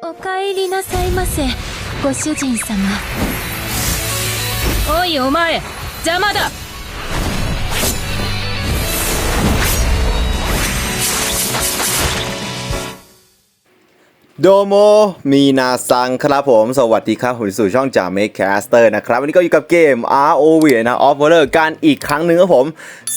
おかえりなさいませ。ご主人様。おいお前。邪魔だ。 โดโมมีนาซังครับผม สวัสดีครับ ผมสู่ช่องจ่าเมคแคสเตอร์นะครับ วันนี้ก็อยู่กับเกม ROV นะ Off w o r l d กันอีกครั้งหนึ่งครับผม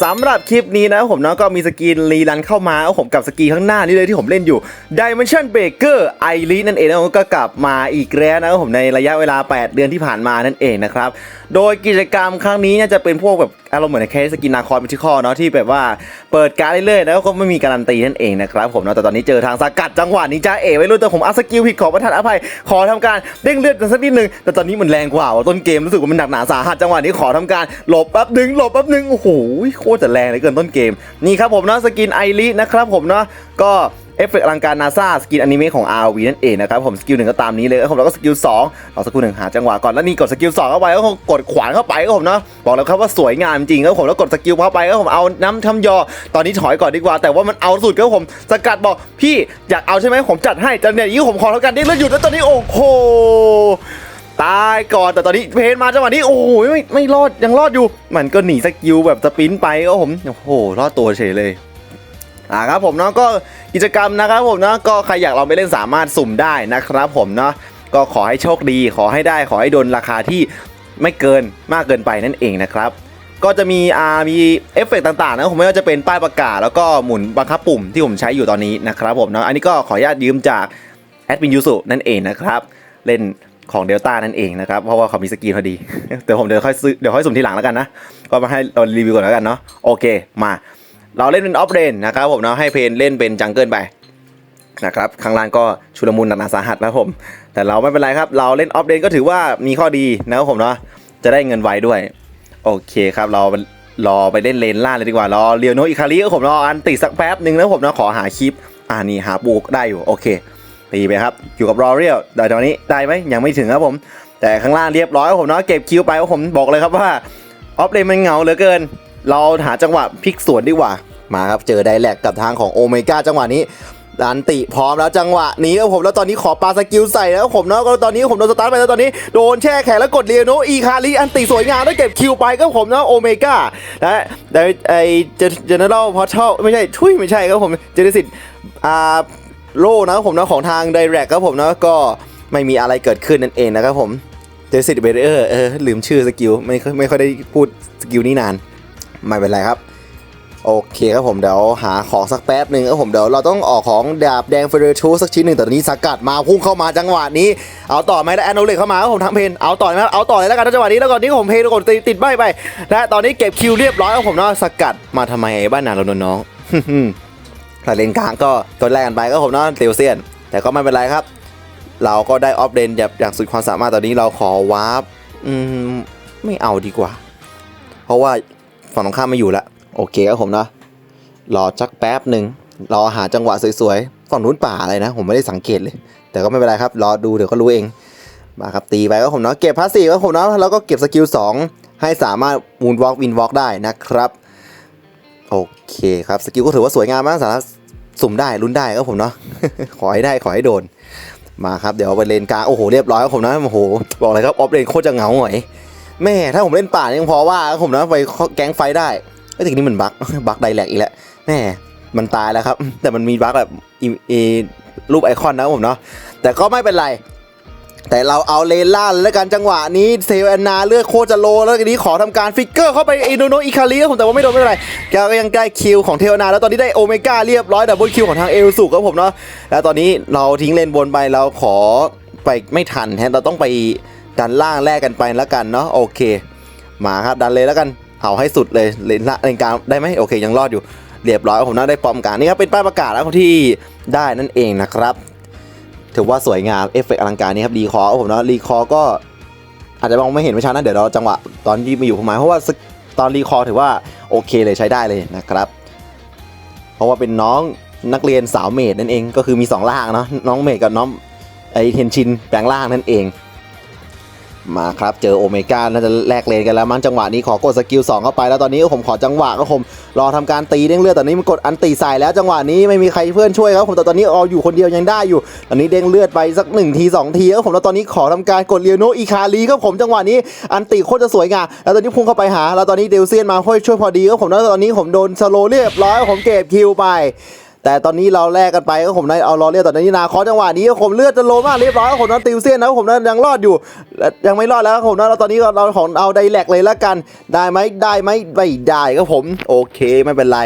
สำหรับคลิปนี้นะครับผมเนาะก็มีสกีนรีรันเข้ามาครับผมกับสกีข้างหน้านี่เลยที่ผมเล่นอยู่ Dimension Breaker i r i นั่นเองนะก็กลับมาอีกแล้วนะครับผมในระยะเวลา 8 เดือนที่ผ่านมานั่นเองนะครับ โดยกิจกรรมครั้งนี้เนี่ยจะเป็นพวกแบบอารมณ์เหมือนในเคสกินนาคอร์มิทิคอเนาะที่แบบว่าเปิดการเรื่อยๆแล้วก็ไม่มีการันตีนั่นเองนะครับผมเนาะแต่ตอนนี้เจอทางสกัดจังหวะนี้จ้าเอ๋ไว้รุ่นแต่ผมอัพสกิลผิดขอประทานอภัยขอทำการเด้งเลือดกันสักนิดนึงแต่ตอนนี้มันแรงกว่าวต้นเกมรู้สึกว่ามันหนักหนาสาหัสจังหวะนี้ขอทำการหลบแป๊บหนึงหลบแป๊บหนึงโอ้โหโคตรจะแรงเลยเกินต้นเกมนี่ครับผมเนาะสกินไอรินะครับผมเนาะก็ เอฟเฟกต์อลังการนาซาสกินอนิเมะของ RV นั่นเองนะครับผมสกิลหนึ่งก็ตามนี้เลยครับผมแล้วก็สกิลสองเราสักครู่หนึ่งหาจังหวะก่อนแล้วนี่กดสกิลสองเข้าไปก็กดขวานเข้าไปครับผมเนาะบอกแล้วครับว่าสวยงามจริงครับผมแล้วกดสกิลเข้าไปก็ผมเอาน้ำทำยอ ตอนนี้ถอยก่อนดีกว่า แต่ว่ามันเอาสุดครับผมสกัดบอกพี่อยากเอาใช่ไหมผมจัดให้จันเนี่ยยี่ผมขอแล้วกันได้เลือดหยุดแล้วตอนนี้โอ้โหตายก่อนแต่ตอนนี้เพนมาจังหวะนี้โอ้โหไม่ไม่รอดยังรอดอยู่ มันก็หนีสกิลแบบสปินไปก็ผมโอ้โหรอดตัวเฉยเลย อ่าครับผมเนาะก็กิจกรรมนะครับผมเนาะก็ใครอยากลองไปเล่นสามารถสุ่มได้นะครับผมเนาะก็ขอให้โชคดี ขอให้ได้ขอให้โดนราคาที่ไม่เกินมากเกินไปนั่นเองนะครับ ก็จะมีอ่ามีเอฟเฟกต์ต่างๆนะผมไม่ว่าจะเป็นป้ายประกาศแล้วก็หมุนบังคับปุ่มที่ผมใช้อยู่ตอนนี้นะครับผมเนาะอันนี้ก็ขออนุญาตยืมจากแอดมินยูสุนั่นเองนะครับเล่นของเดลต้านั่นเองนะครับ เพราะว่าเขามีสกีพอดีเดี๋ยวผมเดี๋ยวค่อยซื้อเดี๋ยวค่อยสุ่มทีหลังแล้วกันนะ ก็มาให้เรารีวิวก่อนแล้วกันเนาะโอเคมา เราเล่นเป็นออฟเรนนะครับผมเนาะให้เพนเล่นเป็นจังเกิลไปนะครับข้างล่างก็ชุลมุนหนักหนาสาหัสนะผม แต่เราไม่เป็นไรครับ เราเล่นออฟเรนก็ถือว่ามีข้อดีนะครับผมเนาะจะได้เงินไวด้วย โอเคครับ เรารอไปเล่นเลนล่าเลยดีกว่ารอเรียวโนอิคาริก็ผมรออันติสักแป๊บหนึ่งแล้วผมเนาะขอหาคลิป อ่านี่หาปูกได้อยู่โอเคตีไปครับ อยู่กับรอเรียลแต่ตอนนี้ได้ไหมยังไม่ถึงครับผม แต่ข้างล่างเรียบร้อยผมเนาะเก็บคิวไปครับผมบอกเลยครับว่าออฟเลนมันเหงาเหลือเกิน เราหาจังหวะพลิกสวนดีกว่า มาครับเจอไดแลกกับทางของโอเมก้าจังหวะนี้ดันติพร้อมแล้วจังหวะนี้แล้วผมแล้วตอนนี้ขอปาสกิลใส่แล้วผมเนาะก็ตอนนี้ผมโดนสตาร์ทไปแล้วตอนนี้โดนแช่แข็งแล้วกดเรียโนอีคาริอันติสวยงามแล้วเก็บคิวไปก็ผมเนาะโอเมก้าและไดไอเจเนอเรลพอร์ทัลไม่ใช่ทุยไม่ใช่ครับผมเจเนซิตอ่าโลนะครับผมเนาะของทางไดแรกครับผมเนาะก็ไม่มีอะไรเกิดขึ้นนั่นเองนะครับผมเจเนซิตเบเออร์เออลืมชื่อสกิลไม่ค่อยไม่ค่อยได้พูดสกิลนี้นาน ไม่เป็นไรครับ โอเคครับผมเดี๋ยวหาของสักแป๊บหนึ่งครับผมเดี๋ยวเราต้องออกของดาบแดงเฟเรชูสักชิ้นหนึ่งแต่ตอนนี้สกัดมาพุ่งเข้ามาจังหวะนี้ เอาต่อไหมแล้วแอนโนเล็กเข้ามาครับผมทำเพนเอาต่อไหมเอาต่อเลยแล้วกันนจังหวะนี้แล้วก่อนนี้ผมเพนกดติดใบไปและตอนนี้เก็บคิวเรียบร้อยครับผมเนาะสกัดมาทำไมบ้านนาเราน้องๆแต่เลนกลางก็ตัวแรกกันไปก็ผมเนาะเตียวเซียน แต่ก็ไม่เป็นไรครับ เราก็ได้ออฟเลนแบบอย่างสุดความสามารถตอนนี้เราขอวาร์ปอืมไม่เอาดีกว่า เพราะว่า ฝั่งตรงข้ามไม่อยู่ละโอเคครับผมเนาะรอจักแป๊บหนึ่งรอหาจังหวะสวยๆฝั่งนู้นป่าอะไรนะ ผมไม่ได้สังเกตเลย แต่ก็ไม่เป็นไรครับ รอดูเดี๋ยวก็รู้เองมาครับตีไปก็ผมเนาะเก็บพาสซีฟก็ผมเนาะแล้วก็เก็บสกิล2ให้สามารถมูนวอล์กวินวอล์กได้นะครับโอเคครับสกิลก็ถือว่าสวยงามมากสามารถสุ่มได้ลุ้นได้ก็ผมเนาะขอให้ได้ขอให้โดนมาครับเดี๋ยวไปเลนกลางโอ้โหเรียบร้อยครับผมนะโอ้โหบอกเลยครับออฟเลนโคตรจะเหงาหน่อย แม่ถ้าผมเล่นป่านี่ยังพอว่าผมนะไปแก๊งไฟได้ไอ้ทีนี้มันบั๊กบั๊กไดแลกอีกแล้วแม่มันตายแล้วครับ แต่มันมีบั๊กแบบรูปไอคอนนะผมเนาะแต่ก็ไม่เป็นไร แต่เราเอาเลนล่าเลยแล้วกันจังหวะนี้เซลแอนนาเลือดโคจะโล แล้วทีนี้ขอทำการฟิกเกอร์เข้าไปอินโนโนอิคาริครับผมแต่ว่าไม่โดนไม่เป็นไรแกก็ยังได้คิวของเทลนาแล้วตอนนี้ได้โอเมก้าเรียบร้อยดับเบิลคิวของทางเอลสุครับผมเนาะแล้วตอนนี้เราทิ้งเลนบนไปเราขอไปไม่ทันแทนเราต้องไป ดันล่างแลกกันไปแล้วกันเนาะโอเค มาครับดันเลยแล้วกันเอาให้สุดเลยเลนละเลนกลางได้ไหมโอเค ยังรอดอยู่เรียบร้อยผมน่าได้ปอมกางนี่ครับเป็นป้ายประกาศแล้วที่ได้นั่นเองนะครับถือว่าสวยงามเอฟเฟกต์อลังการนี่ครับรีคอร์ผมเนาะรีคอร์ก็อาจจะมองไม่เห็นไม่ชัดนะเดี๋ยวเราจังหวะตอนที่มาอยู่ผมหมายเพราะว่าตอนรีคอร์ถือว่าโอเคเลยใช้ได้เลยนะครับ เพราะว่าเป็นน้องนักเรียนสาวเมดนั่นเองก็คือมีสองล่างเนาะน้องเมดกับน้องไอเทนชินแปลงล่างนั่นเอง มาครับเจอโอเมก้าน่าจะแลกเลนกันแล้วมั้งจังหวะนี้ขอกดสกิล2เข้าไปแล้วตอนนี้ผมขอจังหวะก็ผมรอทำการตีเด้งเลือดตอนนี้มันกดอันตีใส่แล้วจังหวะนี้ไม่มีใครเพื่อนช่วยครับผมแต่ตอนนี้เอาอยู่คนเดียวยังได้อยู่ ตอนนี้เด้งเลือดไปสักหนึ่งทีสองทีครับผมแล้วตอนนี้ขอทำการกดเลียโนอีคารีครับผมจังหวะนี้อันตีโคตรจะสวยงามแล้วตอนนี้พุ่งเข้าไปหา แล้วตอนนี้เดลเซียนมาช่วยช่วยพอดีครับผมแล้วตอนนี้ผมโดนสโลเรียบร้อยผมเก็บคิวไป แต่ตอนนี้เราแลกกันไปก็ผมได้เอาล้อเลียตอนนี้นาคอจังหวะนี้ก็ผมเลือดจะโลมากเรียบร้อยก็ผมนั้นติวเซียนนะผมนั้นยังรอดอยู่และยังไม่รอดแล้วผมนะแล้วตอนนี้เราของเอาไดแลกเลยละกัน ได้ไหมได้ไหมไม่ได้ก็ผม โอเคไม่เป็นไร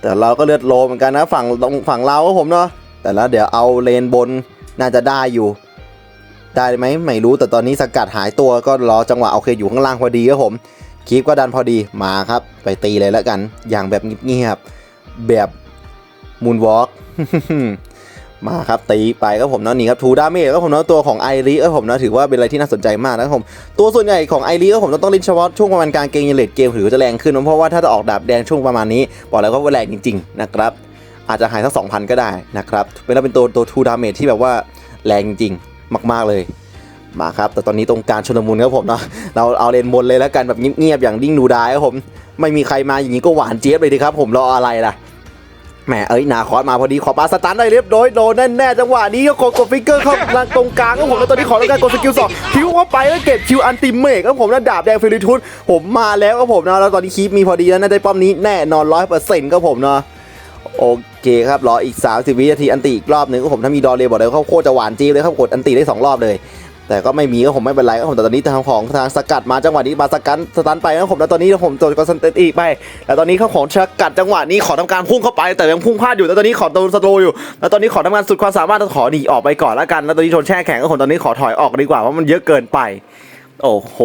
แต่เราก็เลือดโลเหมือนกันนะฝั่งตรงฝั่งเราก็ผมเนาะแต่แล้วเดี๋ยวเอาเลนบนน่าจะได้อยู่ ได้ไหมไม่รู้แต่ตอนนี้สกัดหายตัวก็รอจังหวะโอเคอยู่ข้างล่างพอดีครับผมคีปก็ดันพอดีมาครับ ไปตีเลยแล้วกัน อย่างแบบเงียบๆแบบ มูนวอล์กมาครับตีไปก็ผมเนาะนี่ครับทูดาเมจก็ผมเนาะตัวของไอริก็ผมเนาะถือว่าเป็นอะไรที่น่าสนใจมากนะครับผมตัวส่วนใหญ่ของไอริก็ผมต้องเล่นเฉพาะช่วงประมาณกลางเกมเลดเกมถือจะแรงขึ้นเพราะว่าถ้าจะออกดาบแดงช่วงประมาณนี้บอกแล้วว่าแรงจริงๆนะครับอาจจะหายสักสองพันก็ได้นะครับเป็นแล้วเป็นตัวตัวทูดาเมจที่แบบว่าแรงจริงมาก ๆเลยมาครับแต่ตอนนี้ตรงการชนมุนครับผมเนาะเราเอาเลนบนเลยแล้วกันแบบเงียบๆอย่างดิ้งดูได้ครับผมไม่มีใครมาอย่างนี้ก็หวานเจี๊ยบเลยดีครับผมรออะไรล่ะ แหมเอ้ยนาคอสมาพอดีขอปาสตันได้เรียบร้อยโดนแน่ๆจังหวะนี้ก็กดกดฟิกเกอร์เข้าตรงกลางครับผมแล้วตอนนี้ขอแล้วกันกดสกิลสองคิวเข้าไปแล้วเก็บคิวอันติเมกครับผมแล้วดาบแดงฟิลิทุนผมมาแล้วครับผมนะแล้วตอนนี้คีปมีพอดีแล้วน่าได้ป้อมนี้แน่นอนร้อยเปอร์เซ็นต์ครับผมเนาะโอเคครับรออีก 30 วินาทีอันตีอีกรอบหนึ่งก็ผมถ้ามีดอเลบอกเลยเขาโคตรจะหวานจี๊ดเลยครับกดอันตีได้ 2 รอบเลย แต่ก็ไม่มีก็ผมไม่เป็นไรก็ผมแต่ตอนนี้ทางของทางสกัดมาจังหวะนี้มาสกัดสตันไปแล้วผมแล้วตอนนี้ผมโดนกสันอีกไปแล้วตอนนี้เขาของสกัดจังหวะนี้ขอทำการพุ่งเข้าไป แต่ยังพุ่งพลาดอยู่แล้วตอนนี้ขอโดนสโตอยู่ แล้วตอนนี้ขอทำงานสุดความสามารถขอหนีออกไปก่อนแล้วกัน แล้วตอนนี้ชนแช่แข็งก็ผมตอนนี้ขอถอยออกดีกว่าเพราะมันเยอะเกินไป โอ้โห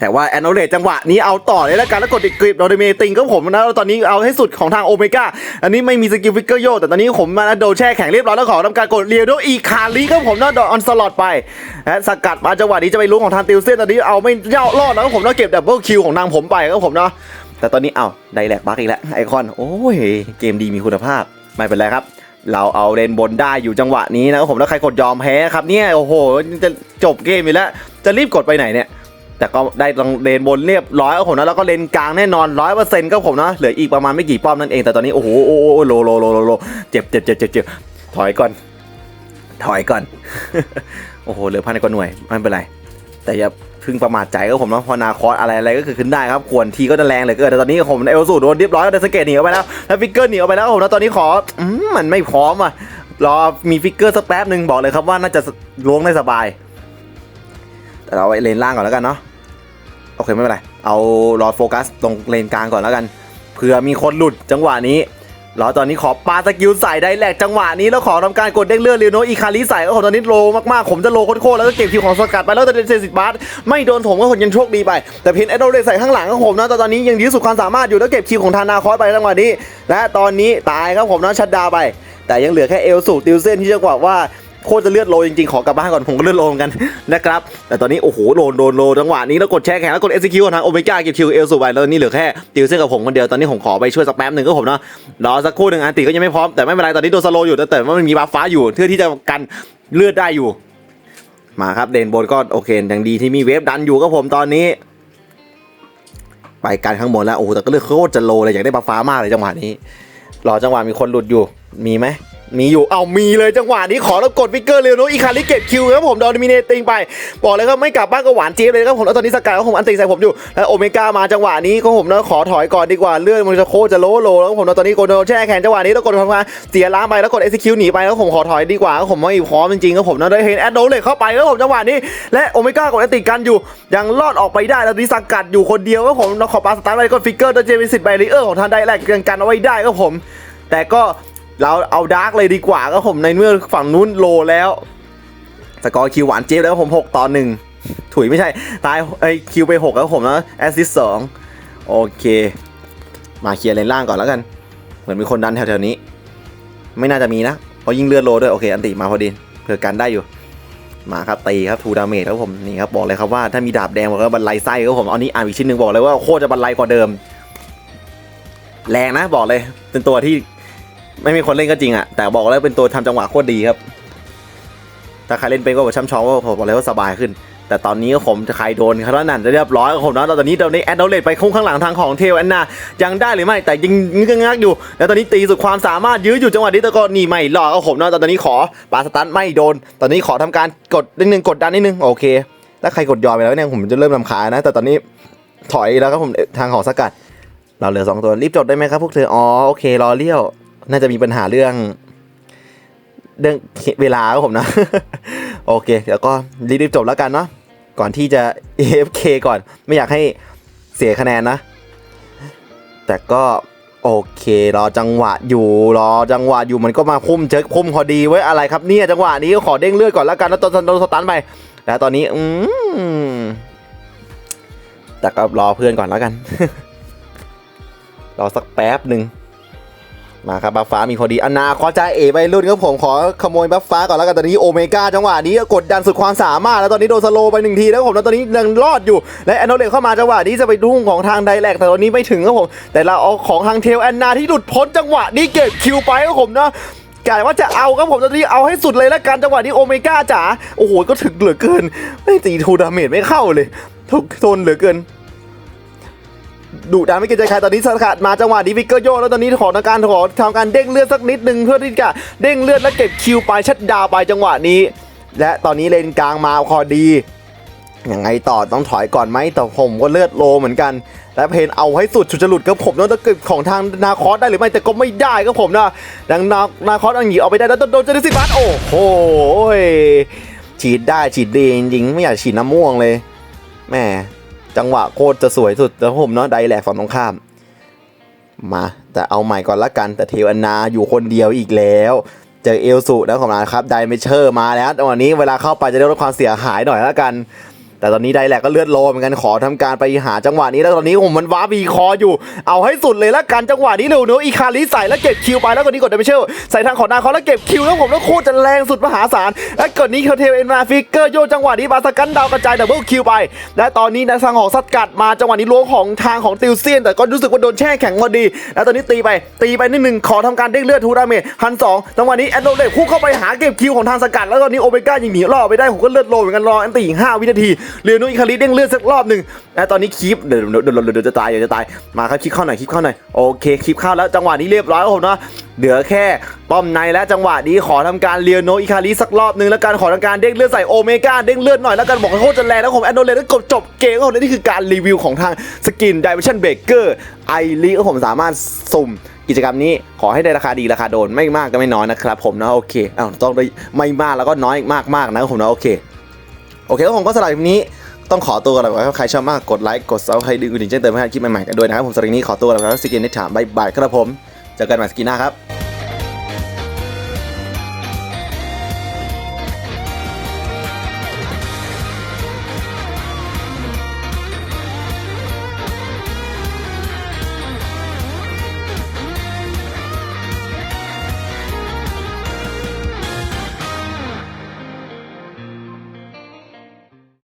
แต่ว่าแอนโนเลตจังหวะนี้เอาต่อเลยแล้วกันแล้วกดอีกกริปโดเมติงก็ผมนะตอนนี้เอาให้สุดของทางโอเมก้าอันนี้ไม่มีสกิลฟิกเกอร์โยแต่ตอนนี้ผมมาโดนแช่แข็งเรียบร้อยแล้วขอทำการกดเรียวด้วยอีคาลีก็ผมนะโดนออนสลอตไปและสกัดมาจังหวะนี้จะไปลุ้นของทางติวเซนตอนนี้เอาไม่เย่ารอดแล้วก็ผมนะเก็บดับเบิลคิวของทางผมไปก็ผมเนาะแต่ตอนนี้เอาไดแลกบักอีกแล้วไอคอนโอ้ยเกมดีมีคุณภาพไม่เป็นไรครับเราเอาเลนบนได้อยู่จังหวะนี้นะครับผมแล้วใครกดยอมแพ้ครับเนี่ยโอ้โหจะจบเกมอีกแล้วจะรีบกดไปไหนเนี่ย แต่ก็ได้ตรงเลนบนเรียบร้อยก็ผมนะแล้วก็เลนกลางแน่นอนร้อยเปอร์เซ็นต์ก็ผมนะเหลืออีกประมาณไม่กี่ป้อมนั่นเองแต่ตอนนี้โอ้โหโอ้โหโลโลโลโลโลเจ็บเจ็บเจ็บเจ็บเจ็บถอยก่อน ถอยก่อน โอ้โหเหลือพันกว่าหน่วยไม่เป็นไร แต่อย่าพึ่งประมาทใจก็ผมนะพอนาคอสอะไรอะไรก็คือขึ้นได้ครับควรทีก็จะแรงเหลยเกินแต่ตอนนี้ผมเอลสูโดนเรียบร้อยแล้วสเกตหนีออกไปแล้วแล้วฟิกเกอร์หนีออกไปแล้วผมนะตอนนี้ขอมันไม่พร้อมอะรอมีฟิกเกอร์สักแป๊บหนึ่งบอกเลยครับว่าน่าจะล้วงได้สบาย เราไว้เลนล่างก่อนแล้วกันเนาะโอเคไม่เป็นไรเอารอโฟกัสตรงเลนกลางก่อนแล้วกันเผื่อมีคนหลุดจังหวะนี้รอตอนนี้ขอปาสกิลใส่ได้แหลกจังหวะนี้แล้วขอทำการกดเด้งเลือดเรียวโนอีคาริใส่ก็ผมตอนนี้โลมากๆผมจะโลโคตรๆแล้วก็เก็บคิวของสกัดไปแล้วแต่เดนเซสิบาร์ไม่โดนถมก็ผมยังโชคดีไป แต่เพนเอโดเลใส่ข้างหลังของผมนะแต่ตอนนี้ยังดีที่สุดความสามารถอยู่แล้วเก็บคิวของทานาคอสไปจังหวะนี้และตอนนี้ตายครับผมนะชัดดาวไป แต่ยังเหลือแค่เอลสูติวเซนที่จะบอกว่า โคตรจะเลือดโลจริงๆ ขอกลับบ้านก่อนผมก็เลือดโลเหมือนกันนะครับ แต่ตอนนี้โอ้โหโดนโดนโลจังหวะนี้แล้วกดแช่แข็งแล้วกด execute ของทางโอเมก้าเก็บคิวเอลสูไปแล้วตอนนี้เหลือแค่ติวเซนกับผมคนเดียวตอนนี้ผมขอไปช่วยสักแป๊บหนึ่งก็ผมเนาะรอสักครู่หนึ่งอันติก็ยังไม่พร้อมแต่ไม่เป็นไรตอนนี้โดนสโลอยู่แต่แต่ว่ามันมีบัฟฟ้าอยู่เพื่อที่จะกันเลือดได้อยู่ มาครับเดนบนก็โอเคอย่างดีที่มีเวฟดันอยู่ก็ผมตอนนี้ ไปกันข้างบนแล้วโอ้โหแต่ก็เลือกโคตรจะโลเลยอยากได้บัฟฟ้ามากเลยจังหวะนี้รอจังหวะมีคนหลุดอยู่มีไหม มีอยู่ เอามีเลยจังหวะนี้ขอแล้วกดฟิกเกอร์เร็วโนอีคาริเก็บคิวครับผมโดนมิเนติงไป บอกเลยครับไม่กลับบ้านก็หวานเจี๊ยบเลยครับผมแล้วตอนนี้สกายก็ผมอันตีใส่ผมอยู่แล้วโอเมก้ามาจังหวะนี้ก็ผมนะขอถอยก่อนดีกว่าเลื่อนมันจะโคจะโลโลแล้วผมตอนนี้โกโดนแช่แข็งจังหวะนี้แล้วกดทำงานเสียล้างไปแล้วกด execute หนีไปแล้วผมขอถอยดีกว่าแล้วผมไม่พร้อมจริงๆครับผมนะได้เห็นแอดโดเลยเข้าไปแล้วผมจังหวะนี้และโอเมก้ากดอันติกันอยู่ ยังรอดออกไปได้แล้วนี้สกัดอยู่คนเดียวครับผมขอปาสตาร์ทไปกดฟิกเกอร์ตัวเจมิสิตไบรเออร์ของทางไดแลกกันกันเอาไว้ได้ครับผม แต่ก็ เราเอาดาร์กเลยดีกว่าก็ผมในเมื่อฝั่งนู้นโลแล้ว สกอร์คิวหวานเจี๊ยบแล้วผม 6 ต่อหนึ่งถุยไม่ใช่ตายไอคิวไป 6 แล้วผมนะแอสซิสสองโอเค มาเคลียร์เลนล่างก่อนแล้วกัน เหมือนมีคนดันแถวๆนี้ ไม่น่าจะมีนะ เพราะยิงเลือดโลด้วย โอเค อันติมาพอดีเผื่อกันได้อยู่ มาครับตีครับทูดาเมจครับผมนี่ครับบอกเลยครับว่าถ้ามีดาบแดงบอกว่าบรรลัยไส้ครับผมเอานี้อ่านอีกชิ้นหนึ่งบอกเลยว่าโคตรจะบรรลัยกว่าเดิม แรงนะบอกเลยเป็นตัวที่ ไม่มีคนเล่นก็จริงอะแต่บอกแล้วเป็นตัวทำจังหวะโคตรดีครับ ถ้าใครเล่นเป็นก็แบบช่ำชองว่าผมบอกเลยว่าสบายขึ้น แต่ตอนนี้ผมจะใครโดนเขาแล้วนั่นจะเรียบร้อยครับผมนะตอนนี้ตอนนี้แอดเดลเลตไปคุ้งข้างหลังทางของเทลแอนนายังได้หรือไม่แต่ยังงึกงักอยู่ แล้วตอนนี้ตีสุดความสามารถยื้ออยู่จังหวะนี้แตะก็นี่ไม่รอดครับผมนะตอนนี้ขอปาสตันไม่โดน ตอนนี้ขอทำการกดนิดนึงกดดันนิดนึงโอเคแล้วใครกดยอมไปแล้วเนี่ยผมจะเริ่มลำคานะ แต่ตอนนี้ถอยแล้วครับผมทางของสกัด เราเหลือสองตัวรีบจดได้ไหมครับพวกเธอ อ๋อ โอเค รอเลี้ยว น่าจะมีปัญหาเรื่อง เรื่องเวลาครับผมนะ โอเค เดี๋ยวก็รีบๆจบแล้วกันเนาะก่อนที่จะ AFK ก่อนไม่อยากให้เสียคะแนนนะ แต่ก็โอเครอจังหวะอยู่รอจังหวะอยู่มันก็มาคุ้มเจอคุ้มพอดีไว้อะไรครับเนี่ยจังหวะนี้ขอเด้งเลือดก่อนแล้วกันแล้วตอนโดนสตันไปแล้วตอนนี้อืมแต่ก็รอเพื่อนก่อนแล้วกัน รอสักแป๊บหนึ่ง มาครับบัฟฟ้ามีพอดีอนาคอจ่าเอไปรุ่นครับผมขอขโมยบัฟฟ้าก่อนแล้วกันตอนนี้โอเมก้าจังหวะนี้กดดันสุดความสามารถแล้วตอนนี้โดนสโลไปหนึ่งทีแล้วผมแล้วตอนนี้ยังรอดอยู่ และแอนโนเลเข้ามาจังหวะนี้จะไปดุ้งของทางไดแลกแต่ตอนนี้ไม่ถึงครับผม แต่เราเอาของทางเทลแอนนาที่หลุดพ้นจังหวะนี้เก็บคิวไปครับผมนะกะว่าจะเอาครับผมตอนนี้เอาให้สุดเลยแล้วกันจังหวะนี้โอเมก้าจ๋าโอ้โหก็ถึงเหลือเกินไม่ตีทูดาเมจไม่เข้าเลยทุกทนเหลือเกิน ดุดันไม่เกรงใจใครตอนนี้สกัดมาจังหวะนี้วิกเกอร์โยกแล้วตอนนี้ขอทำการขอทำการเด้งเลือดสักนิดหนึ่งเพื่อที่จะเด้งเลือดแล้วเก็บคิวไปชัดดาวไปจังหวะนี้ และตอนนี้เลนกลางมาพอดียังไงต่อต้องถอยก่อนไหมแต่ผมก็เลือดโลเหมือนกัน และเพนเอาให้สุดชุดจะหลุดกับผมแล้วจะเกิดของทางนาคอสได้หรือไม่แต่ก็ไม่ได้ครับผมนะดังนานาคอสอังหยีเอาไปได้แล้วโดนเจนสิบัสโอ้โหฉีดได้ฉีดดีจริงๆไม่อยากฉีดน้ำม่วงเลยแม่ จังหวะโคตรจะสวยสุดแล้วผมเนาะไดแลกฝั่งตรงข้าม มา แต่เอาใหม่ก่อนละกันแต่เทวนาอยู่คนเดียวอีกแล้วเจอเอลสุนะของเราครับไดเมเชอร์มาแล้วต่วันนี้เวลาเข้าไปจะได้ลดความเสียหายหน่อยละกัน แต่ตอนนี้ไดแลกก็เลือดโลเหมือนกันขอทำการไปหาจังหวะนี้แล้วตอนนี้ผมมันว้าบีคออยู่ เอาให้สุดเลยละกันจังหวะนี้เร็วเนอะอีคาริใส่แล้วเก็บคิวไปแล้วก็นี้กดไดเมเชอร์ใส่ทางของนาคอแล้วเก็บคิวแล้วผมแล้วโคตรจะแรงสุดมหาศาลและกดนี้เขาเทลเอ็นมาฟิกเกอร์โยจังหวะนี้บาสกันดาวกระจายดับเบิลคิวไป และตอนนี้นะทางของสกัดมาจังหวะนี้ล้วงของทางของติวเซียน แต่ก็รู้สึกว่าโดนแช่แข็งพอดี แล้วตอนนี้ตีไปตีไปนิดหนึ่งขอทำการเด้งเลือดทูดาเมจพันสองจังหวะนี้แอดโดเลพุ่งเข้าไปหาเก็บคิวของทางสกัด แล้วตอนนี้โอเมก้ายิงหนีรอดไปได้ผมก็เลือดโลเหมือนกันรออันตีอีกห้าวินาทีเรียวนุอิคาริเด้งเลือดสักรอบหนึ่งและตอนนี้คลิปเดี๋ยวเดี๋ยวเดี๋ยวเดี๋ยวจะตายเดี๋ยวจะตายมาครับคลิปเข้าหน่อยคลิปเข้าหน่อยโอเคคลิปเข้าแล้วจังหวะนี้เรียบร้อยแล้วผมนะเหลือแค่ป้อมในและจังหวะนี้ขอทำการเรียวโนอิคาริสักรอบหนึ่งแล้วการขอทำการเด้งเลือดใส่โอเมก้าเด้งเลือดหน่อยแล้วกันบอกโคตรจะแรงแล้วผมแอนโดเลแล้วกดจบเกมของผมนี่คือการรีวิวของทางสกินดิเมชันเบเกอร์ไอรีก็ผมสามารถสุ่มกิจกรรมนี้ขอให้ได้ราคาดีราคาโดนไม่มากก็ไม่น้อยนะครับผมนะโอเคอ้าวต้องได้ไม่มากแล้วก็น้อยมากมากๆนะครับผมนะโอเค โอเคแล้วผมก็สำหรับคลิปนี้ต้องขอตัวกันแล้วถ้าใครชอบมากกดไลค์กดซับใครดึงอื่นแจ้งเตือนเพื่อให้คลิปใหม่ๆกันด้วยนะครับผมสำหรับคลิปนี้ขอตัวแล้วครับสกินนิถามบายบายครับผมเจอกันใหม่สกินหน้าครับ